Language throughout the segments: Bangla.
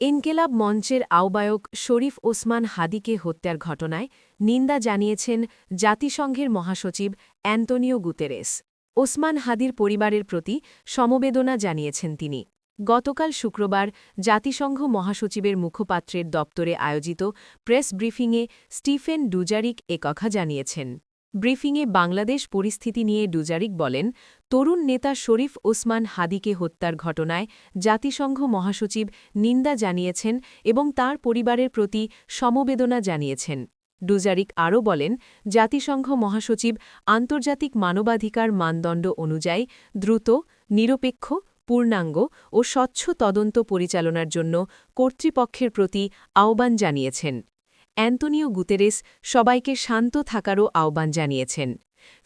ইনকেলাব মঞ্চের আহ্বায়ক শরীফ ওসমান হাদিকে হত্যার ঘটনায় নিন্দা জানিয়েছেন জাতিসংঘের মহাসচিব অ্যান্টোনিও গুতেরেস। ওসমান হাদির পরিবারের প্রতি সমবেদনা জানিয়েছেন তিনি। গতকাল শুক্রবার জাতিসংঘ মহাসচিবের মুখপাত্রের দপ্তরে আয়োজিত প্রেস ব্রিফিংয়ে স্টিফেন ডুজারিক একথা জানিয়েছেন। ব্রিফিংয়ে বাংলাদেশ পরিস্থিতি নিয়ে ডুজারিক বলেন, তরুণ নেতা শরীফ ওসমান হাদিকে হত্যার ঘটনায় জাতিসংঘ মহাসচিব নিন্দা জানিয়েছেন এবং তার পরিবারের প্রতি সমবেদনা জানিয়েছেন। ডুজারিক আরও বলেন, জাতিসংঘ মহাসচিব আন্তর্জাতিক মানবাধিকার মানদণ্ড অনুযায়ী দ্রুত, নিরপেক্ষ, পূর্ণাঙ্গ ও স্বচ্ছ তদন্ত পরিচালনার জন্য কর্তৃপক্ষের প্রতি আহ্বান জানিয়েছেন। অ্যান্তোনিও গুতেরেস সবাইকে শান্ত থাকারও আহ্বান জানিয়েছেন।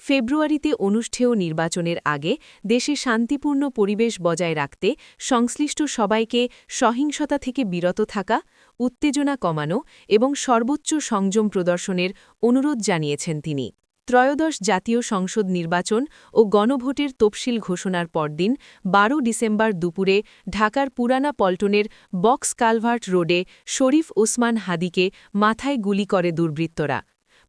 ফেব্রুয়ারিতে অনুষ্ঠেয় নির্বাচনের আগে দেশে শান্তিপূর্ণ পরিবেশ বজায় রাখতে সংশ্লিষ্ট সবাইকে সহিংসতা থেকে বিরত থাকা, উত্তেজনা কমানো এবং সর্বোচ্চ সংযম প্রদর্শনের অনুরোধ জানিয়েছেন তিনি। ত্রয়োদশ জাতীয় সংসদ নির্বাচন ও গণভোটের তফসিল ঘোষণার পরদিন, বারো ডিসেম্বর দুপুরে ঢাকার পুরানা পল্টনের বক্স কালভার্ট রোডে শরীফ ওসমান হাদিকে মাথায় গুলি করে দুর্বৃত্তরা।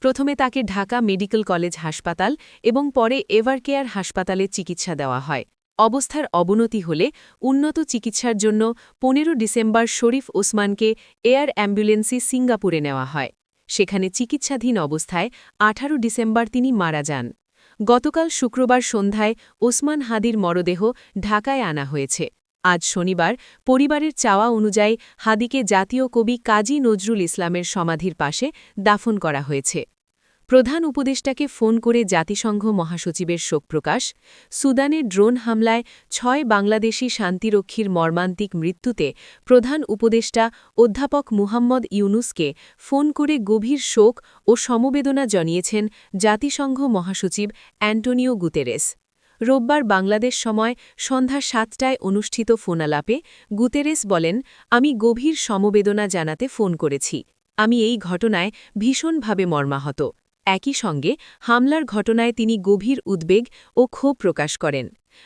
প্রথমে তাকে ঢাকা মেডিকেল কলেজ হাসপাতাল এবং পরে এভারকেয়ার হাসপাতালে চিকিৎসা দেওয়া হয়। অবস্থার অবনতি হলে উন্নত চিকিৎসার জন্য পনেরো ডিসেম্বর শরীফ ওসমানকে এয়ার অ্যাম্বুলেন্সে সিঙ্গাপুরে নেওয়া হয়। সেখানে চিকিৎসাধীন অবস্থায় ১৮ ডিসেম্বর তিনি মারা যান। গতকাল শুক্রবার সন্ধ্যায় ওসমান হাদির মরদেহ ঢাকায় আনা হয়েছে। আজ শনিবার পরিবারের চাওয়া অনুযায়ী হাদিকে জাতীয় কবি কাজী নজরুল ইসলামের সমাধির পাশে দাফন করা হয়েছে। প্রধান উপদেষ্টাকে ফোন করে জাতিসংঘ মহাসচিবের শোক প্রকাশ সুদানের ড্রোন হামলায় ছয় বাংলাদেশি শান্তিরক্ষীর মর্মান্তিক মৃত্যুতে প্রধান উপদেষ্টা অধ্যাপক মুহাম্মদ ইউনুসকে ফোন করে গভীর শোক ও সমবেদনা জানিয়েছেন জাতিসংঘ মহাসচিব অ্যান্টোনিও গুতেরেস। রোববার বাংলাদেশ সময় সন্ধ্যা সাতটায় অনুষ্ঠিত ফোনালাপে গুতেরেস বলেন, আমি গভীর সমবেদনা জানাতে ফোন করেছি। আমি এই ঘটনায় ভীষণভাবে মর্মাহত। একই সঙ্গে হামলার ঘটনায় তিনি গভীর উদ্বেগ ও ক্ষোভ প্রকাশ করেন।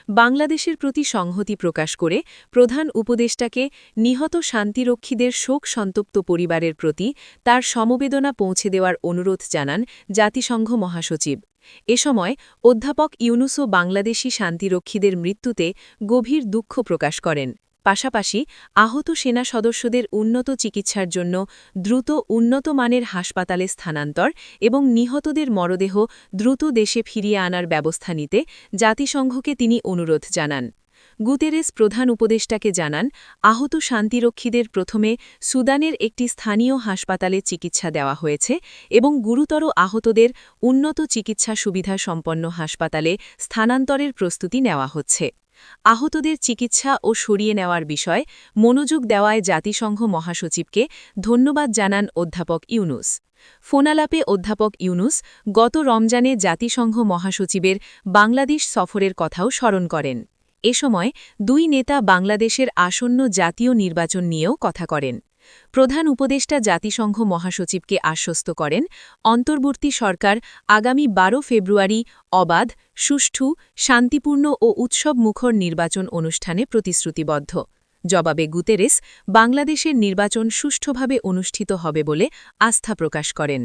বাংলাদেশের প্রতি সংহতি প্রকাশ করে প্রধান উপদেষ্টাকে নিহত শান্তিরক্ষীদের শোক সন্তপ্ত পরিবারের প্রতি তার সমবেদনা পৌঁছে দেওয়ার অনুরোধ জানান জাতিসংঘ মহাসচিব। এ সময় অধ্যাপক ইউনুসও বাংলাদেশি শান্তিরক্ষীদের মৃত্যুতে গভীর দুঃখ প্রকাশ করেন। পাশাপাশি আহত সেনা সদস্যদের উন্নত চিকিৎসার জন্য দ্রুত উন্নত মানের হাসপাতালে স্থানান্তর এবং নিহতদের মরদেহ দ্রুত দেশে ফিরিয়ে আনার ব্যবস্থা নিতে জাতিসংঘকে তিনি অনুরোধ জানান। গুতেরেস প্রধান উপদেষ্টাকে জানান, আহত শান্তিরক্ষীদের প্রথমে সুদানের একটি স্থানীয় হাসপাতালে চিকিৎসা দেওয়া হয়েছে এবং গুরুতর আহতদের উন্নত চিকিৎসা সুবিধা সম্পন্ন হাসপাতালে স্থানান্তরের প্রস্তুতি নেওয়া হচ্ছে। আহতদের চিকিৎসা ও সরিয়ে নেওয়ার বিষয় মনোযোগ দেওয়ায় জাতিসংঘ মহাসচিবকে ধন্যবাদ জানান অধ্যাপক ইউনুস। ফোনালাপে অধ্যাপক ইউনুস গত রমজানে জাতিসংঘ মহাসচিবের বাংলাদেশ সফরের কথাও স্মরণ করেন। এ সময় দুই নেতা বাংলাদেশের আসন্ন জাতীয় নির্বাচন নিয়েও কথা করেন। প্রধান উপদেষ্টা জাতিসংঘ মহাসচিবকে আশ্বস্ত করেন, অন্তর্বর্তী সরকার আগামী ১২ ফেব্রুয়ারি অবাধ, সুষ্ঠু, শান্তিপূর্ণ ও উৎসবমুখর নির্বাচন অনুষ্ঠানে প্রতিশ্রুতিবদ্ধ। জবাবে গুতেরেস, বাংলাদেশের নির্বাচন সুষ্ঠুভাবে অনুষ্ঠিত হবে বলে আস্থা প্রকাশ করেন।